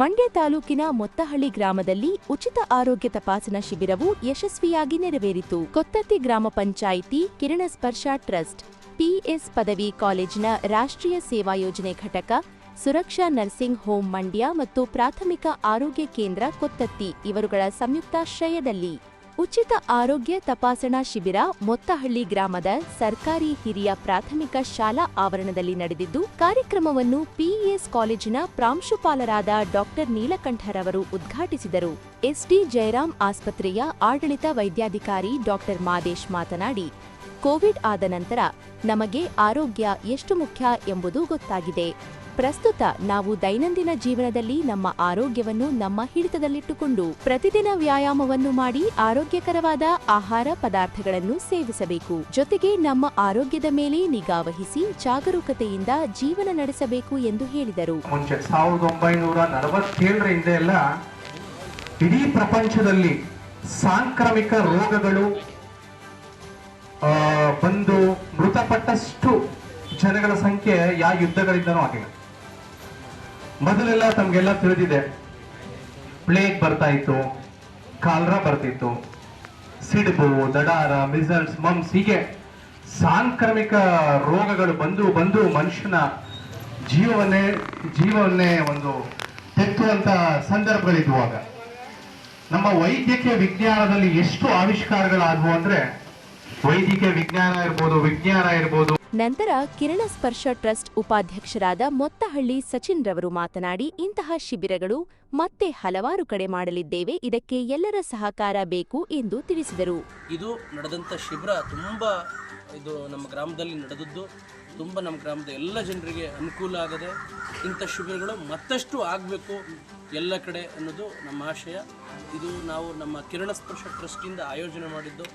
ಮಂಡ್ಯ ತಾಲೂಕಿನ ಮೊತ್ತಹಳ್ಳಿ ಗ್ರಾಮದಲ್ಲಿ ಉಚಿತ ಆರೋಗ್ಯ ತಪಾಸಣಾ ಶಿಬಿರವು ಯಶಸ್ವಿಯಾಗಿ ನೆರವೇರಿತು. ಕೊತ್ತತ್ತಿ ಗ್ರಾಮ ಪಂಚಾಯಿತಿ ಕಿರಣ ಸ್ಪರ್ಶ ಟ್ರಸ್ಟ್, ಪಿಎಸ್ ಪದವಿ ಕಾಲೇಜಿನ ರಾಷ್ಟ್ರೀಯ ಸೇವಾ ಯೋಜನೆ ಘಟಕ, ಸುರಕ್ಷಾ ನರ್ಸಿಂಗ್ ಹೋಮ್ ಮಂಡ್ಯ ಮತ್ತು ಪ್ರಾಥಮಿಕ ಆರೋಗ್ಯ ಕೇಂದ್ರ ಕೊತ್ತತ್ತಿ ಇವರುಗಳ ಸಂಯುಕ್ತಾಶ್ರಯದಲ್ಲಿ. ಉಚಿತ ಆರೋಗ್ಯ ತಪಾಸಣಾ ಶಿಬಿರ ಮೊತ್ತಹಳ್ಳಿ ಗ್ರಾಮದ ಸರ್ಕಾರಿ ಹಿರಿಯ ಪ್ರಾಥಮಿಕ ಶಾಲಾ ಆವರಣದಲ್ಲಿ ನಡೆದಿದ್ದು, ಕಾರ್ಯಕ್ರಮವನ್ನು ಪಿಇಎಸ್ ಕಾಲೇಜಿನ ಪ್ರಾಂಶುಪಾಲರಾದ ಡಾಕ್ಟರ್ ನೀಲಕಂಠರವರು ಉದ್ಘಾಟಿಸಿದರು. ಎಸ್ಡಿ ಜಯರಾಮ್ ಆಸ್ಪತ್ರೆಯ ಆಡಳಿತ ವೈದ್ಯಾಧಿಕಾರಿ ಡಾಕ್ಟರ್ ಮಾದೇಶ್ ಮಾತನಾಡಿ ಕೋವಿಡ್ ಆದ ನಂತರ ನಮಗೆ ಆರೋಗ್ಯ ಎಷ್ಟು ಮುಖ್ಯ ಎಂಬುದು ಗೊತ್ತಾಗಿದೆ. ಪ್ರಸ್ತುತ ನಾವು ದೈನಂದಿನ ಜೀವನದಲ್ಲಿ ನಮ್ಮ ಆರೋಗ್ಯವನ್ನು ನಮ್ಮ ಹಿಡಿತದಲ್ಲಿಟ್ಟುಕೊಂಡು ಪ್ರತಿದಿನ ವ್ಯಾಯಾಮವನ್ನು ಮಾಡಿ ಆರೋಗ್ಯಕರವಾದ ಆಹಾರ ಪದಾರ್ಥಗಳನ್ನು ಸೇವಿಸಬೇಕು. ಜೊತೆಗೆ ನಮ್ಮ ಆರೋಗ್ಯದ ಮೇಲೆ ನಿಗಾ ವಹಿಸಿ ಜಾಗರೂಕತೆಯಿಂದ ಜೀವನ ನಡೆಸಬೇಕು ಎಂದು ಹೇಳಿದರು. ಇಡೀ ಪ್ರಪಂಚದಲ್ಲಿ ಸಾಂಕ್ರಾಮಿಕ ರೋಗಗಳು ಬಂದು ಮೃತಪಟ್ಟಷ್ಟು ಜನಗಳ ಸಂಖ್ಯೆ ಯಾವ ಯುದ್ಧಗಳಿಂದನೂ ಆಗಿಲ್ಲ. ಮೊದಲೆಲ್ಲ ತಮ್ಗೆಲ್ಲ ತಿಳಿದಿದೆ. ಪ್ಲೇಗ್ ಬರ್ತಾ ಇತ್ತು, ಕಾಲ್ರ ಬರ್ತಿತ್ತು, ಸಿಡುಬು, ದಡಾರ, ಮಿಸಲ್ಸ್ ಮಮ್ಸ್ ಹೀಗೆ ಸಾಂಕ್ರಾಮಿಕ ರೋಗಗಳು ಬಂದು ಬಂದು ಮನುಷ್ಯನ ಜೀವವನ್ನೇ ಜೀವವನ್ನೇ ಒಂದು ತೆತ್ತುವಂತ ಸಂದರ್ಭಗಳಿದ್ವು ಆಗ. ನಮ್ಮ ವೈದ್ಯಕೀಯ ವಿಜ್ಞಾನದಲ್ಲಿ ಎಷ್ಟು ಆವಿಷ್ಕಾರಗಳಾದವು ಅಂದ್ರೆ ವೈದ್ಯಕೀಯ ವಿಜ್ಞಾನ ಇರ್ಬೋದು ವಿಜ್ಞಾನ ಇರ್ಬೋದು. ನಂತರ ಕಿರಣ ಸ್ಪರ್ಶ ಟ್ರಸ್ಟ್ ಉಪಾಧ್ಯಕ್ಷರಾದ ಮೊತ್ತಹಳ್ಳಿ ಸಚಿನ್ ರವರು ಮಾತನಾಡಿ ಇಂತಹ ಶಿಬಿರಗಳು ಮತ್ತೆ ಹಲವಾರು ಕಡೆ ಮಾಡಲಿದ್ದೇವೆ ಇದಕ್ಕೆ ಎಲ್ಲರ ಸಹಕಾರ ಬೇಕು ಎಂದು ತಿಳಿಸಿದರು. ಇದು ನಡೆದಂಥ ಶಿಬಿರ ತುಂಬ ಇದು ನಮ್ಮ ಗ್ರಾಮದಲ್ಲಿ ನಡೆದದ್ದು. ತುಂಬ ನಮ್ಮ ಗ್ರಾಮದ ಎಲ್ಲ ಜನರಿಗೆ ಅನುಕೂಲ ಆಗದೆ ಇಂಥ ಶಿಬಿರಗಳು ಮತ್ತಷ್ಟು ಆಗಬೇಕು ಎಲ್ಲ ಕಡೆ ಅನ್ನೋದು ನಮ್ಮ ಆಶಯ. ಇದು ನಾವು ನಮ್ಮ ಕಿರಣ ಸ್ಪರ್ಶ ಟ್ರಸ್ಟಿಂದ ಆಯೋಜನೆ ಮಾಡಿದ್ದು.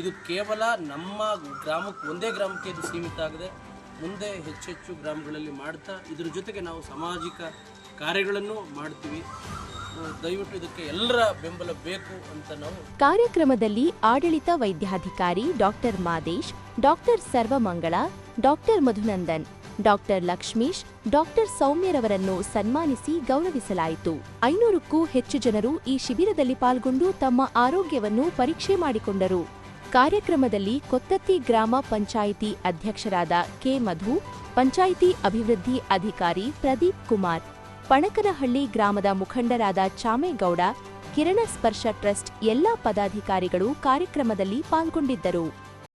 ಇದು ಕೇವಲ ನಮ್ಮ ಗ್ರಾಮಕ್ಕೆ ಒಂದೇ ಗ್ರಾಮಕ್ಕೆ ಇದು ಸೀಮಿತ ಆಗಿದೆ. ಮುಂದೆ ಹೆಚ್ಚೆಚ್ಚು ಗ್ರಾಮಗಳಲ್ಲಿ ಮಾಡ್ತಾ ಇದ್ರ ಜೊತೆಗೆ ನಾವು ಸಾಮಾಜಿಕ ಕಾರ್ಯಗಳನ್ನು ಮಾಡ್ತೀವಿ. ದಯವಿಟ್ಟು ಇದಕ್ಕೆ ಎಲ್ಲರ ಬೆಂಬಲ ಬೇಕು ಅಂತ ನಾವು ಕಾರ್ಯಕ್ರಮದಲ್ಲಿ ಆಡಳಿತ ವೈದ್ಯಾಧಿಕಾರಿ doctor Madesh, doctor Sarvamangala, doctor Madhunandan, doctor Lakshmish, doctor ಸೌಮ್ಯರವರನ್ನು ಸನ್ಮಾನಿಸಿ ಗೌರವಿಸಲಾಯಿತು. ಐನೂರಕ್ಕೂ ಹೆಚ್ಚು ಜನರು ಈ ಶಿಬಿರದಲ್ಲಿ ಪಾಲ್ಗೊಂಡು ತಮ್ಮ ಆರೋಗ್ಯವನ್ನು ಪರೀಕ್ಷೆ ಮಾಡಿಕೊಂಡರು. ಕಾರ್ಯಕ್ರಮದಲ್ಲಿ ಕೊತ್ತತ್ತಿ ಗ್ರಾಮ ಪಂಚಾಯಿತಿ ಅಧ್ಯಕ್ಷರಾದ ಕೆ ಮಧು, ಪಂಚಾಯಿತಿ ಅಭಿವೃದ್ಧಿ ಅಧಿಕಾರಿ ಪ್ರದೀಪ್ ಕುಮಾರ್, ಪಣಕನಹಳ್ಳಿ ಗ್ರಾಮದ ಮುಖಂಡರಾದ ಚಾಮೇಗೌಡ, ಕಿರಣ ಸ್ಪರ್ಶ ಟ್ರಸ್ಟ್ ಎಲ್ಲಾ ಪದಾಧಿಕಾರಿಗಳು ಕಾರ್ಯಕ್ರಮದಲ್ಲಿ ಪಾಲ್ಗೊಂಡಿದ್ದರು.